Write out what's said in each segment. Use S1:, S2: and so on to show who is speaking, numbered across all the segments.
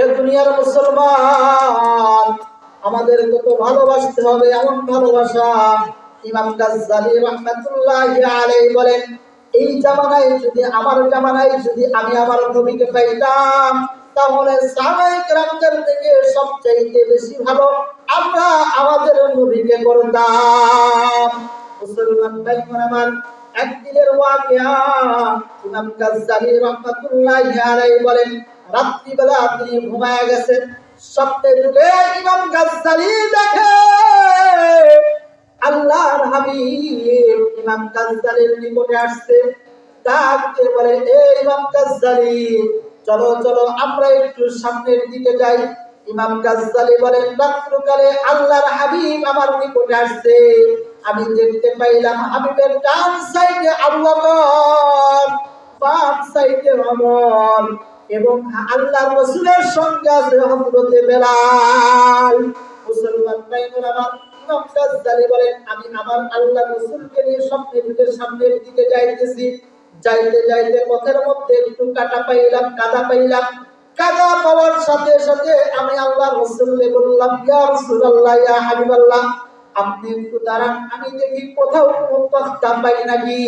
S1: এ দুনিয়ার মুসলমান, আমাদের কত ভালোবাসতে হবে এমন ভালোবাসা। ইমাম গাজ্জালি রহমাতুল্লাহি আলাইহি বলেন, এই জামানায় যদি, আমার জামানায় যদি আমি আমার নবীকে পাইতাম, তাহলে সাহাবায়ে কেরামদের থেকে সবচাইতে বেশি ভালো আমরা আমাদের নবীকে করতাম। মুসলমান ভাই আমার, একদিনের ওয়াকিয়া, ইমাম গাজ্জালি রাহমাতুল্লাহি আলাইহি বলেন রাত্রিবেলা আপনি ঘুমায় গেছেন। স্বপ্নে যুগে ইমাম গাজ্জালি দেখে। আল্লাহর হাবিব ইমাম গাজ্জালির নিকটে আসছে। ডাকতে বলে, এ ইমাম গাজ্জালি, চলো চলো, আমরা একটু সামনের দিকে যাই। ইমাম গাজ্জালি বলেন রাত্রকালে আল্লাহর হাবিব আমার নিকটে আসছে। আমি দেখতে পাইলাম হাবিবের ডান সাইডে আবু বাম সাইডে ওমর এবং আল্লাহর রাসূলের সঙ্গে আছে হযরতে বেলাল। মুসলমান আমার বলেন, আমি আমার আল্লাহর রাসূলকে নিয়ে সামনের দিকে সামনের দিকে যাইতেছি। যাইতে যাইতে পথের মধ্যে একটু কাটা পাইলাম, কাদা পাইলাম। কাদা পাওয়ার সাথে সাথে আমি আল্লাহ রসুলকে বললাম, ইয়া রাসূলুল্লাহ, ইয়া হাবিবাল্লাহ আপনি একটু দাঁড়ান, আমি দেখি কোথাও তখতা পাই নাকি।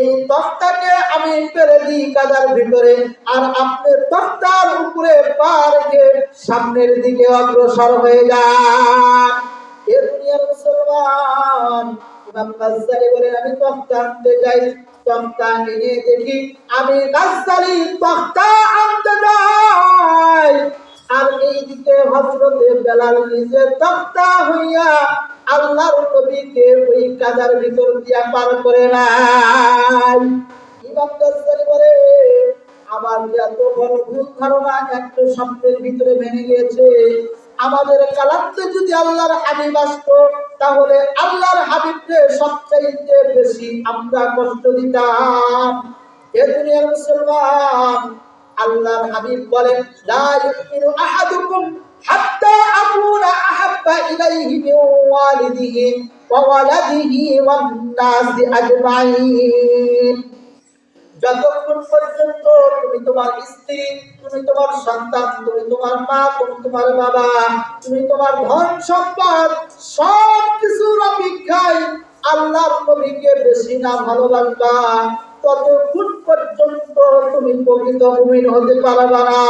S1: এই তখতাকে আমি ফেলে দিই কাদার ভিতরে, আর আপনি তখতার উপরে পা রেখে সামনের দিকে অগ্রসর হয়ে যান। এ দুনিয়ার মুসলমান, ইমাম গাজ্জালি বলেন, আমি তখতা আনতে যাই তখতা এনে দেখি আমি গাজ্জালি তখতা আনতে যাই আর এইদিকে হজরতে বেলাল নিজে তক্তা হইয়া আল্লাহর নবীকে ওই কাদার ভিতর দিয়া পার করে নাই। ইমাম গাজ্জালি বলে, আমার এত বড় ভুল ধারণা একটু শব্দের ভিতরে ভেঙে গিয়েছে। আমাদের কালাতে যদি আল্লাহর হাবিব আসতো, তাহলে আল্লাহর হাবিবকে সবচাইতে বেশি আমরা কষ্ট দিতাম। এ দুনিয়ার মুসলমান, আল্লাহর হাবিব বলেন লা ইউমিনু আহাদুকুম আহাব্বা ইলাইহি মিন ওয়ালিদিহি ওয়া ওয়ালাদিহি ওয়ান নাসি আজমাইন। যতক্ষণ পর্যন্ত তুমি তোমার স্ত্রী, তুমি তোমার সন্তান, তুমি তোমার মা, তুমি তোমার বাবা, তুমি তোমার ধন সম্পদ, সব কিছুর অপেক্ষায় আল্লাহর নবীকে বেশি না ভালোবাসবা, ততক্ষণ পর্যন্ত তুমি প্রকৃত মুমিন হতে পারবা না।